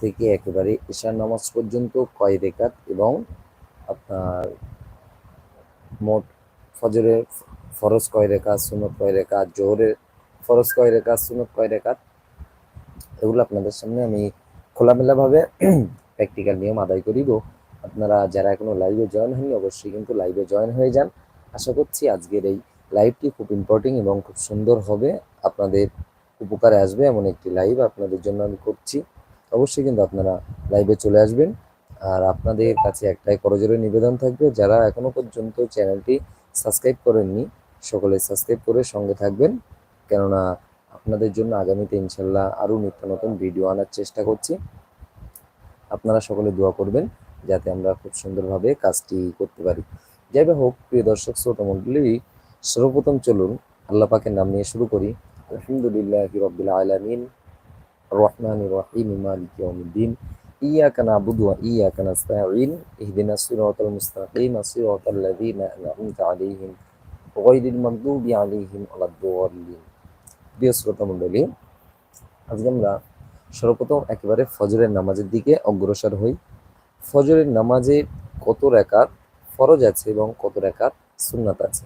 থেকে একেবারে ঈশার নামাজ পর্যন্ত কয় রেখাত এবং আপনার মোট ফজরের ফরজ কয় রেখা সুনত কয় রেখা জোহরের ফরজ কয় রেখা সুনত কয় রেখাত, এগুলো আপনাদের সামনে আমি খোলামেলাভাবে প্র্যাকটিক্যাল নিয়ম আদায় করিব। আপনারা যারা এখনও লাইভে জয়েন হয়নি অবশ্যই কিন্তু লাইভে জয়েন হয়ে যান। আশা করছি আজকের এই লাইভটি খুব ইম্পর্টেন্ট এবং খুব সুন্দর হবে। আপনাদের উপকারে আসবে এমন একটি লাইভ আপনাদের জন্য আমি করছি। অবশ্যই কিন্তু আপনারা লাইভে চলে আসবেন। আর আপনাদের কাছে একটাই করজোরে নিবেদন থাকবে, যারা এখনও পর্যন্ত চ্যানেলটি সাবস্ক্রাইব করেননি, সকলে সাবস্ক্রাইব করে সঙ্গে থাকবেন। কেননা আপনাদের জন্য আগামীতে ইনশাল্লাহ আরও নিত্য নতুন ভিডিও আনার চেষ্টা করছি। আপনারা সকলে দোয়া করবেন, যাতে আমরা খুব সুন্দরভাবে কাজটি করতে পারি। যাই বা হোক, প্রিয় দর্শক, শ্রোতা মণ্ডলী, সর্বপ্রথম চলুন আল্লাহ পাকের নাম নিয়ে শুরু করি। আলহামদুলিল্লাহ রবিল আলমিন। রহমান রহিম মালিক ইয়াউমিদ্দিন ইয়াকা নাবুদু ওয়া ইয়াকা নাস্তাঈন ইহদিনাস সিরাতাল মুস্তাকিম সিরাতাল লাযীনা আন'আমতা আলাইহিম গায়রিল মাগদুবি আলাইহিম ওয়ালাদ-দাল্লিন প্রিয় শ্রোতা মণ্ডলী, আজকে আমরা সর্বপ্রথম একেবারে ফজরের নামাজের দিকে অগ্রসর হই। ফজরের নামাজে কত রেখাত ফরজ আছে এবং কত রেখাত সুন্নাত আছে?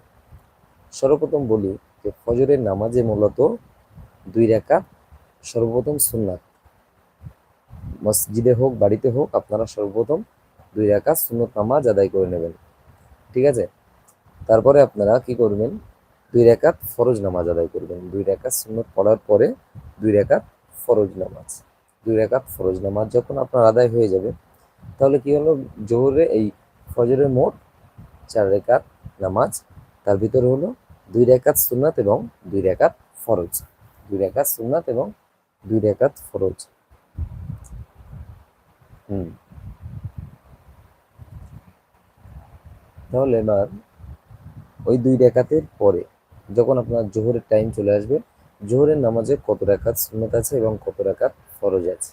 সর্বপ্রথম বলি যে ফজরের নামাজে মূলত দুই রেখাত সর্বপ্রথম সুন্নাত। মসজিদে হোক, বাড়িতে হোক, আপনারা সর্বপ্রথম দুই রেখাত সুন্নত নামাজ আদায় করে নেবেন। ঠিক আছে? তারপরে আপনারা কি করবেন? দুই রেখাত ফরজ নামাজ আদায় করবেন। দুই রেখাত সুন্নত পড়ার পরে দুই রেখাত ফরজ নামাজ। দুই রেখাত ফরজ নামাজ যখন আপনার আদায় হয়ে যাবে, তাহলে কি হলো? জোহরে এই ফজরের মোট চার রেখাত নামাজ। তার ভিতরে হলো দুই রেখাত সুন্নাত এবং দুই রেখাত ফরজ। দুই রেখাত সুন্নাত এবং দুই রেখাত ফরজ। হুম। তাহলে এবার ওই দুই রেখাতের পরে যখন আপনার জোহরের টাইম চলে আসবে, জোহরের নামাজে কত রেখাত সুন্নত আছে এবং কত রেখাত ফরজ আছে?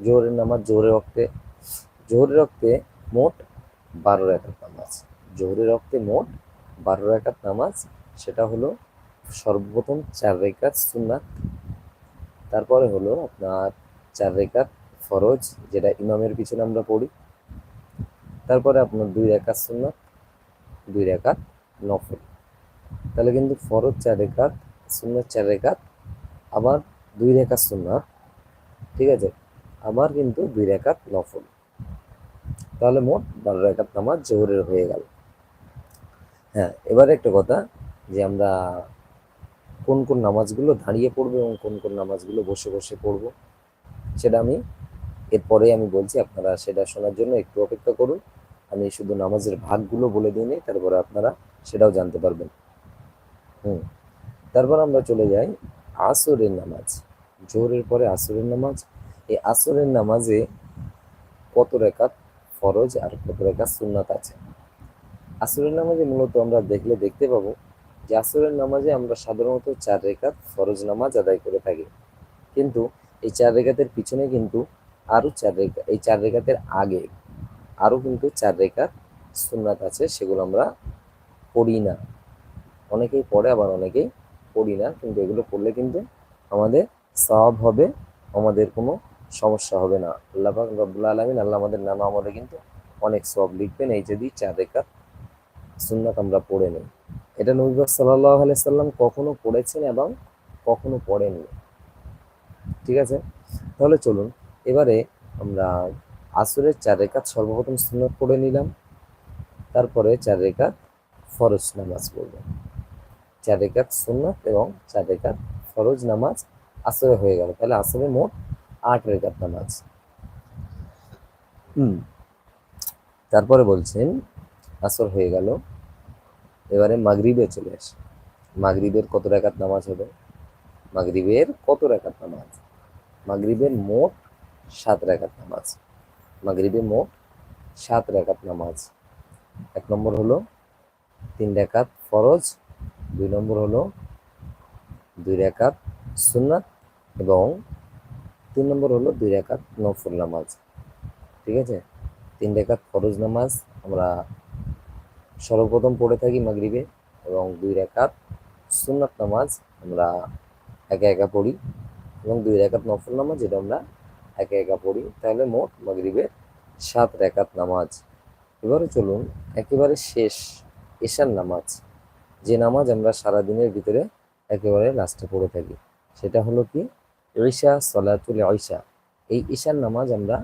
জোহরের নামাজ জোহরের রক্তে জোহরের রক্তে মোট বারো রেখাত নামাজ। জোহরের রক্তে মোট বারো রেখাত নামাজ, সেটা হলো সর্বপ্রথম চার রেখাত সুন্নাত তারপরে হলো আপনার চার রেখাত ফরজ, যেটা ইমামের পিছনে আমরা পড়ি। তারপরে আপনার দুই রেখাত সুন্নাত, দুই রেখাত নফল। তাহলে কিন্তু ফরজ চার রেখাত সুন্নাত চার রেখাত আবার দুই রেখাত সুন্নাত, ঠিক আছে? আবার কিন্তু দুই রেখাত নফল। তাহলে মোট বারো রেখাত নামাজ জোহরের হয়ে গেল। হ্যাঁ এবারে একটা কথা যে আমরা কোন কোন নামাজগুলো দাঁড়িয়ে পড়ব এবং কোন কোন নামাজগুলো বসে বসে পড়ব, সেটা আমি এরপরে আমি বলছি, আপনারা সেটা শোনার জন্য একটু অপেক্ষা করুন। আমি শুধু নামাজের ভাগগুলো বলে দিই তারপরে আপনারা সেটাও জানতে পারবেন। হুম, তারপর আমরা চলে যাই আসরের নামাজ। জোহরের পরে আসরের নামাজ। এই আসরের নামাজে কত রেখাত ফরজ আর কত রেখাত সুন্নাত আছে? আসরের নামাজে মূলত আমরা দেখলে দেখতে পাবো যে আসরের নামাজে আমরা সাধারণত চার রেখাত ফরজ নামাজ আদায় করে থাকি। কিন্তু এই চার রেখাতের পিছনে কিন্তু আরও চার রেখা এই চার রেখাতের আগে আরও কিন্তু চার রেখাত সুন্নাত আছে, সেগুলো আমরা পড়ি না। অনেকেই পড়ে, আবার অনেকেই পড়ি না। কিন্তু এগুলো পড়লে কিন্তু আমাদের সওয়াব হবে, আমাদের কোনো সমস্যা হবে না। আল্লাহ পাক আলমিন, আল্লাহ আমাদের নামা আমাদের কিন্তু অনেক সব লিখবেন। এই যদি চার রেখাত সুন্নাত আমরা পড়ে নিই। এটা নবীবাগ সাল্লাহ সাল্লাম কখনো পড়েছেন এবং কখনো পড়েননি। ঠিক আছে? তাহলে চলুন, এবারে আমরা আসরের চার রেখাত সর্বপ্রথম সুন্নত পড়ে নিলাম, তারপরে চার রেখাত ফরজ নামাজ পড়ব। চার রেখাত সুন্নত এবং চার রেখাত ফরজ নামাজ আসরে হয়ে গেল। তাহলে আসরে মোট আট রেখাত নামাজ। হুম, তারপরে বলছেন, আসর হয়ে গেল এবারে মাগরিবে চলে আসে। মাগরিবের কত রেখাত নামাজ হবে? মাগরিবের কত রেখাত নামাজ? মাগরিবের মোট সাত রেখাত নামাজ। মাগরিবে মোট সাত রেখাত নামাজ। এক নম্বর হলো তিন রেখাত ফরজ, দুই নম্বর হলো দুই রেখাত সুন্নাত এবং তিন নম্বর হলো দুই রেখাত নফল নামাজ। ঠিক আছে? তিন রেখাত ফরজ নামাজ আমরা সর্বপ্রথম পড়ে থাকি মাগরিবে এবং দুই রেখাত সুন্নাত নামাজ আমরা একা একা পড়ি এবং দুই রেখাত নফল নামাজ যেটা আমরা একে একা পড়ি, তাহলে মোট মাগরিবের সাত রেখাত নামাজ। এবারে চলুন একেবারে শেষ এশার নামাজ। যে নামাজ আমরা সারা দিনের ভিতরে একেবারে লাস্টে পড়ে থাকি, সেটা হলো কি? ঈশা সলাতুল ঈশা। এই ঈশার নামাজ আমরা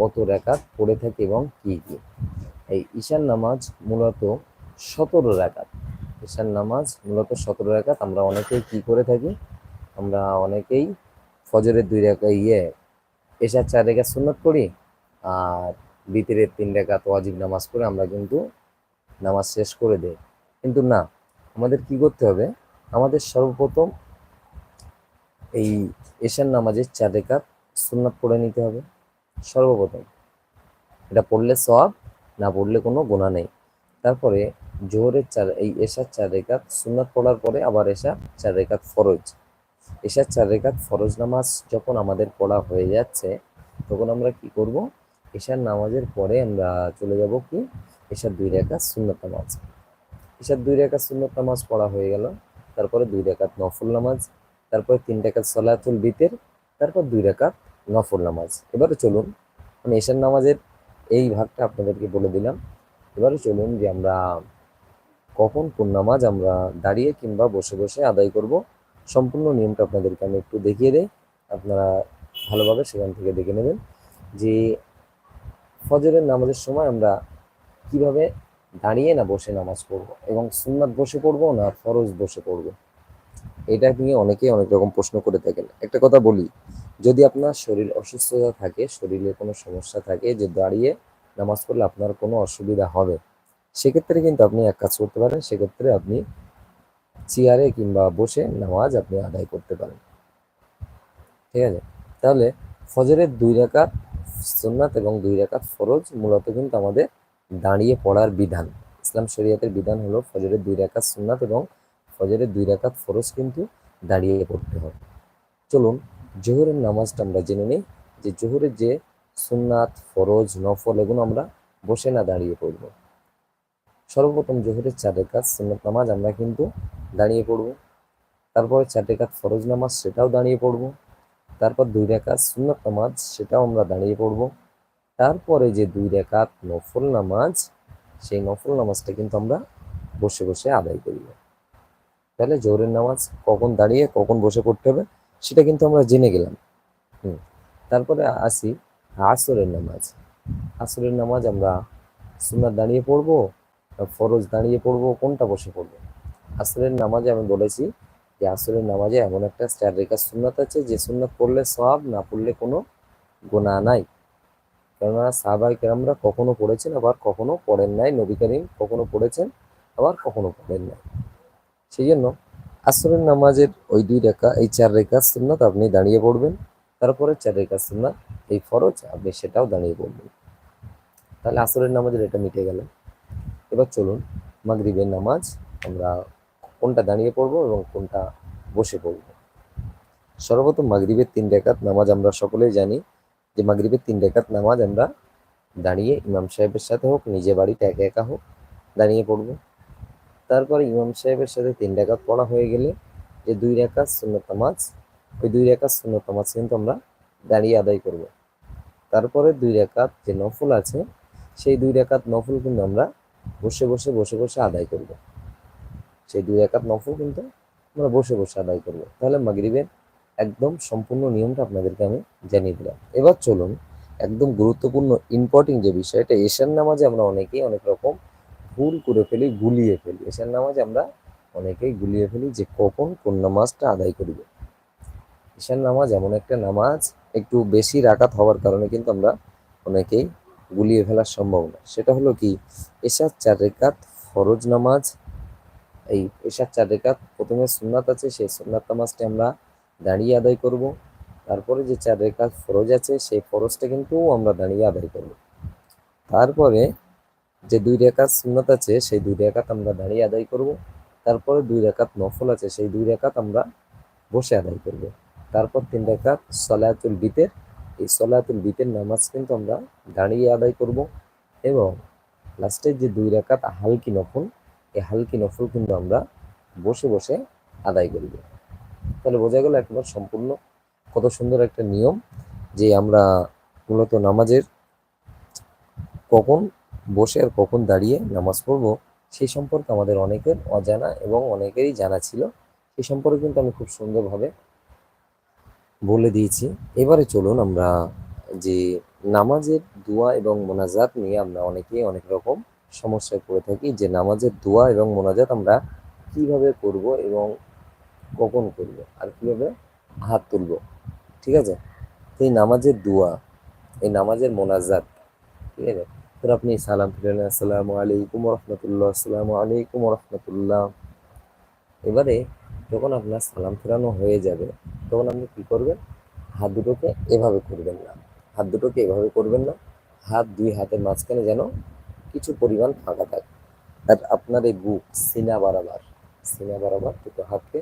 কত রেখাত পড়ে থাকি এবং কি কি? এই ঈশান নামাজ মূলত সতেরো রেখাত ঈশান নামাজ মূলত সতেরো রেখাত আমরা অনেকেই কি করে থাকি? আমরা অনেকেই ফজরের দুই রেখা ইয়ে এশার চার রেখা সুন্নত করি আর বিতিরের তিন রেখা ওয়াজিব নামাজ করে আমরা কিন্তু নামাজ শেষ করে দেই। কিন্তু না, আমাদের কি করতে হবে? আমাদের সর্বপ্রথম এই এশার নামাজের চার রেখা সুন্নাত পড়ে নিতে হবে। সর্বপ্রথম এটা পড়লে সব না পড়লে কোনো গোনা নেই। তারপরে জোহরের চার, এই এশার চার রেখাত সুন্নাত পড়ার পরে আবার এশা চার রেখাত ফরজ। এশার চার রেখাত ফরজ নামাজ যখন আমাদের পড়া হয়ে যাচ্ছে, তখন আমরা কি করব? এশার নামাজের পরে আমরা চলে যাব কি? এশার দুই রেখা সুন্নত নামাজ। এশার দুই রেখা সুন্নত নামাজ পড়া হয়ে গেল। তারপরে দুই রেখাত নফল নামাজ। তারপরে তিন রেখাত সলাতুল বিতের। তারপর দুই রেখাত নফল নামাজ। এবারে চলুন আমি এশার নামাজের এই ভাগটা আপনাদেরকে বলে দিলাম। এবারে চলুন যে আমরা কখন কোন নামাজ আমরা দাঁড়িয়ে কিংবা বসে বসে আদায় করব, সম্পূর্ণ নিয়মটা আপনাদেরকে আমি একটু দেখিয়ে দেই। আপনারা ভালোভাবে সেখান থেকে দেখে নেবেন যে ফজরের নামাজের সময় আমরা কীভাবে দাঁড়িয়ে না বসে নামাজ পড়ব এবং সুন্নাত বসে পড়ব না ফরজ বসে পড়ব, এটা নিয়ে অনেকেই অনেক রকম প্রশ্ন করে থাকেন। একটা কথা বলি যদি আপনার শরীর অসুস্থতা থাকে, শরীরে কোনো সমস্যা থাকে, যে দাঁড়িয়ে নামাজ পড়লে আপনার কোনো অসুবিধা হবে, সেক্ষেত্রে কিন্তু আপনি এক কাজ করতে পারেন, সেক্ষেত্রে আপনি চেয়ারে কিংবা বসে নামাজ আপনি আদায় করতে পারেন। ঠিক আছে? তাহলে ফজরের দুই রেখাত সুন্নাত এবং দুই রেখাত ফরজ মূলত কিন্তু আমাদের দাঁড়িয়ে পড়ার বিধান। ইসলাম শরীয়তের বিধান হলো ফজরের দুই রেখাত সুন্নাত এবং ফজরের দুই রেখাত ফরজ কিন্তু দাঁড়িয়ে পড়তে হবে চলুন জোহরের নামাজটা আমরা জেনে নিই, যে জোহরের যে সুন্নাত, ফরজ, নফল, এগুলো আমরা বসে না দাঁড়িয়ে পড়ব। সর্বপ্রথম জোহরের চার কাজ সুন্নাত নামাজ আমরা কিন্তু দাঁড়িয়ে পড়ব। তারপরে চার রেখাত ফরজ নামাজ সেটাও দাঁড়িয়ে পড়ব। তারপর দুই রেখাত সুন্নাত নামাজ সেটাও আমরা দাঁড়িয়ে পড়ব। তারপরে যে দুই রেখাত নফল নামাজ, সেই নফল নামাজটা কিন্তু আমরা বসে বসে আদায় করিব। তাহলে জোহরের নামাজ কখন দাঁড়িয়ে, কখন বসে পড়তে হবে? সেটা কিন্তু আমরা জেনে গেলাম। হুম। তারপরে আসি, আসরের নামাজ। আসরের নামাজ আমরা সুন্নাত দাঁড়িয়ে পড়ব ফরজ দাঁড়িয়ে পড়ব, কোনটা বসে পড়ব? আসরের নামাজে আমি বলেছি যে আসরের নামাজে এমন একটা চার রেখা সুন্নাত আছে, যে সুন্নাত পড়লে সব না পড়লে কোনো গোনা নাই। কেননা সাহাবাই কেরামরা কখনো পড়েছেন, আবার কখনো পড়েন নাই। নবী করিম কখনো পড়েছেন, আবার কখনো পড়েন নাই। সেই জন্য আসরের নামাজের ওই দুই রেখা, এই চার রেখা সুন্নাত আপনি দাঁড়িয়ে পড়বেন। তারপরে চার রেখা সুন্নাত, এই ফরজ, আপনি সেটাও দাঁড়িয়ে পড়বেন। তাহলে আসরের নামাজের এটা মিটে গেল। এবার চলুন, মাগরিবের নামাজ আমরা কোনটা দাঁড়িয়ে পড়ব এবং কোনটা বসে পড়ব। সর্বপ্রথম মাগরিবের তিন রেখাত নামাজ আমরা সকলেই জানি যে মাগরিবের তিন রেখাত নামাজ আমরা দাঁড়িয়ে ইমাম সাহেবের সাথে হোক নিজে বাড়িতে একা একা হোক দাঁড়িয়ে পড়ব। তারপরে ইমাম সাহেবের সাথে তিন রেখাত পড়া হয়ে গেলে যে দুই রেখাত সুন্নত নামাজ, ওই দুই রেখাত সুন্নত নামাজ কিন্তু আমরা দাঁড়িয়ে আদায় করব। তারপরে দুই রেখাত যে নফল আছে, সেই দুই রেখাত নফল কিন্তু আমরা বসে বসে বসে বসে আদায় করব। সেই দুই রেখাত নফল কিন্তু আমরা বসে বসে আদায় করব। তাহলে মাগরিবের একদম সম্পূর্ণ নিয়মটা আপনাদেরকে আমি জানিয়ে দিলাম। এবার চলুন একদম গুরুত্বপূর্ণ ইম্পর্টেন্ট যে বিষয় এটা এশার নামাজে আমরা অনেকেই অনেক রকম ভুল করে ফেলি, গুলিয়ে ফেলি। এশার নামাজে আমরা অনেকেই গুলিয়ে ফেলি যে কখন কোন নামাজটা আদায় করিব। ঈশান নামাজ এমন একটা নামাজ, একটু বেশি রাকাত হওয়ার কারণে কিন্তু আমরা অনেকেই গুলিয়ে ফেলার সম্ভাবনা সেটা হলো কি, এশার চার রেখাত ফরজ নামাজ, এই এশার চার রেখাত প্রথমে সুন্নাত আছে, সেই সুন্নাত নামাজটি আমরা দাঁড়িয়ে আদায় করব। তারপরে যে চার রেখাত ফরজ আছে, সেই ফরজটা কিন্তু আমরা দাঁড়িয়ে আদায় করব। তারপরে যে দুই রেখাত সুন্নাত আছে, সেই দুই রেখাত আমরা দাঁড়িয়ে আদায় করব। তারপরে দুই রেখাত নফল আছে, সেই দুই রেখাত আমরা বসে আদায় করব। তারপর তিন রেখাত সলায়াতুল বিতের, এই সলায়াতুল বিতের নামাজ কিন্তু আমরা দাঁড়িয়ে আদায় করব। এবং লাস্টের যে দুই রেখাত হালকি নফল, এই হালকি নফল কিন্তু আমরা বসে বসে আদায় করব। তাহলে বোঝা গেল একবার সম্পূর্ণ কত সুন্দর একটা নিয়ম যে আমরা মূলত নামাজের কখন বসে আর কখন দাঁড়িয়ে নামাজ পড়ব, সেই সম্পর্কে আমাদের অনেকের অজানা এবং অনেকেরই জানা ছিল। সেই সম্পর্কে কিন্তু আমি খুব সুন্দরভাবে বলে দিয়েছি। এবারে চলুন আমরা যে নামাজের দোয়া এবং মোনাজাত নিয়ে আমরা অনেকেই অনেক রকম সমস্যায় পড়ে থাকি, যে নামাজের দোয়া এবং মোনাজাত আমরা কীভাবে করব এবং কখন করব আর কীভাবে হাত তুলব, ঠিক আছে? এই নামাজের দোয়া, এই নামাজের মোনাজাত, ঠিক আছে? তো আপনি সালাম ফিরলেন আসসালামু আলাইকুম রহমতুল্লাহ আসসালামু আলাইকুম রহমতুল্লাহ এবারে যখন আপনার সালাম ফেরানো হয়ে যাবে, তখন আপনি কী করবেন? হাত দুটোকে এভাবে করবেন না। হাত দুটোকে এভাবে করবেন না। হাত দুই হাতের মাঝখানে যেন কিছু পরিমাণ ফাঁকা থাকে। আর আপনার এই বুক সিনা বারাবার সিনা বারাবার দুটো হাতকে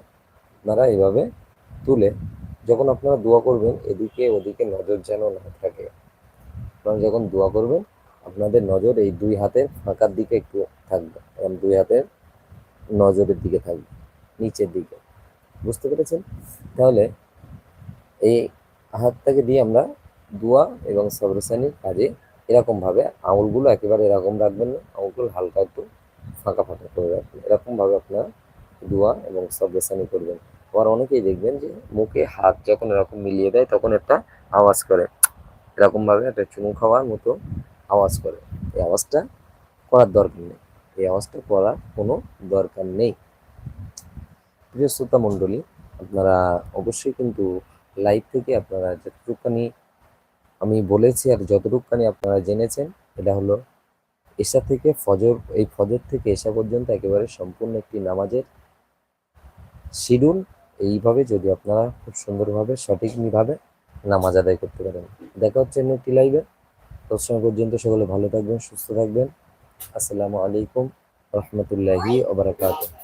আপনারা এভাবে তুলে যখন আপনারা দোয়া করবেন, এদিকে ওদিকে নজর যেন না থাকে। আপনারা যখন দোয়া করবেন আপনাদের নজর এই দুই হাতের ফাঁকার দিকে একটু থাকবে, এবং দুই হাতের নজরের দিকে থাকবে, নিচের দিকে। বুঝতে পেরেছেন? তাহলে এই হাতটাকে দিয়ে আমরা দোয়া এবং সবরসানির কাজে এরকমভাবে আঙুলগুলো একেবারে এরকম রাখবেন না, আঙুলগুলো হালকা একটু ফাঁকা ফাঁকা করে রাখবেন। এরকমভাবে আপনারা দোয়া এবং সবরসানি করবেন। আবার অনেকেই দেখবেন যে মুখে হাত যখন এরকম মিলিয়ে দেয়, তখন একটা আওয়াজ করে। এরকমভাবে একটা চুমু খাওয়ার মতো আওয়াজ করে। এই আওয়াজটা করার দরকার নেই। এই আওয়াজটা করার কোনো দরকার নেই। প্রিয় শ্রোতা মণ্ডলী, আপনারা অবশ্যই কিন্তু লাইভ থেকে আপনারা যতটুকুখানি আমি বলেছি আর যতটুকুখানি আপনারা জেনেছেন, এটা হলো এশা থেকে ফজর, এই ফজর থেকে এশা পর্যন্ত একেবারে সম্পূর্ণ একটি নামাজের শিডিউল। এইভাবে যদি আপনারা খুব সুন্দরভাবে, সঠিকভাবে নামাজ আদায় করতে পারেন। দেখা হচ্ছে একটি লাইভে। তৎসময় পর্যন্ত সকলে ভালো থাকবেন সুস্থ থাকবেন। আসসালামু আলাইকুম রহমতুল্লাহি ওবরাকাতুহ